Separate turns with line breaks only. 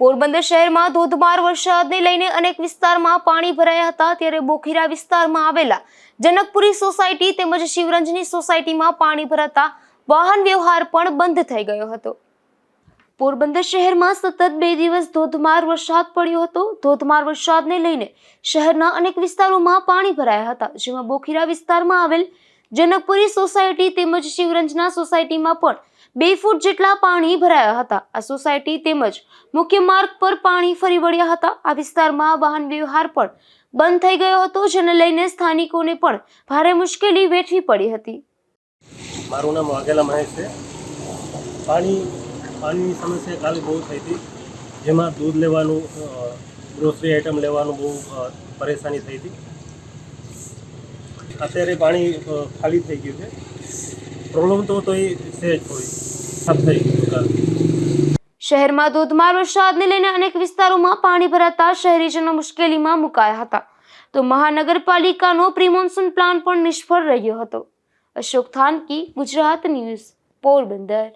પોરબંદર શહેરમાં ધોધમાર વરસાદને લઈને અનેક વિસ્તારમાં પાણી ભરાયા હતા ત્યારે બોખીરા વિસ્તારમાં આવેલા જનકપુરી સોસાયટી તેમજ શિવરંજની સોસાયટીમાં પાણી ભરાતા વાહન વ્યવહાર પણ બંધ થઈ ગયો હતો. પોરબંદર શહેરમાં સતત બે દિવસ ધોધમાર વરસાદ પડ્યો હતો. ધોધમાર વરસાદને લઈને શહેરના અનેક વિસ્તારોમાં પાણી ભરાયા હતા, જેમાં બોખીરા વિસ્તારમાં આવેલ જનકપુરી સોસાયટી તેમજ શિવરંજના સોસાયટીમાં પણ બે ફૂટ જેટલા પાણી ભરાયા હતા. આ સોસાયટી તેમજ મુખ્ય માર્ગ પર પાણી ફરી વળ્યા હતા. આ વિસ્તારમાં વાહન વ્યવહાર પણ બંધ થઈ ગયો હતો, જેને લઈને સ્થાનિકોને પણ ભારે મુશ્કેલી વેઠવી પડી હતી.
મારું નામ વાઘેલા મહેશ છે. પાણી, પાણીની સમસ્યા કાલે બહુ થઈ હતી. જેમાં દૂધ લેવાનું ગ્રોસરી આઇટમ લેવાનું બહુ પરેશાની થઈ હતી. અત્યારે પાણી ખાલી થઈ ગયું છે. પ્રોબ્લેમ તો તો એ છે જ થોડી સાફ થઈ ગયું
શહેરમાં ધોધમાર વરસાદને લઈને અનેક વિસ્તારોમાં પાણી ભરાતા શહેરીજનો મુશ્કેલીમાં મુકાયા હતા. તો મહાનગરપાલિકાનો પ્રિમોન્સૂન પ્લાન પણ નિષ્ફળ રહ્યો હતો. અશોક થાનકી, ગુજરાત ન્યૂઝ, પોરબંદર.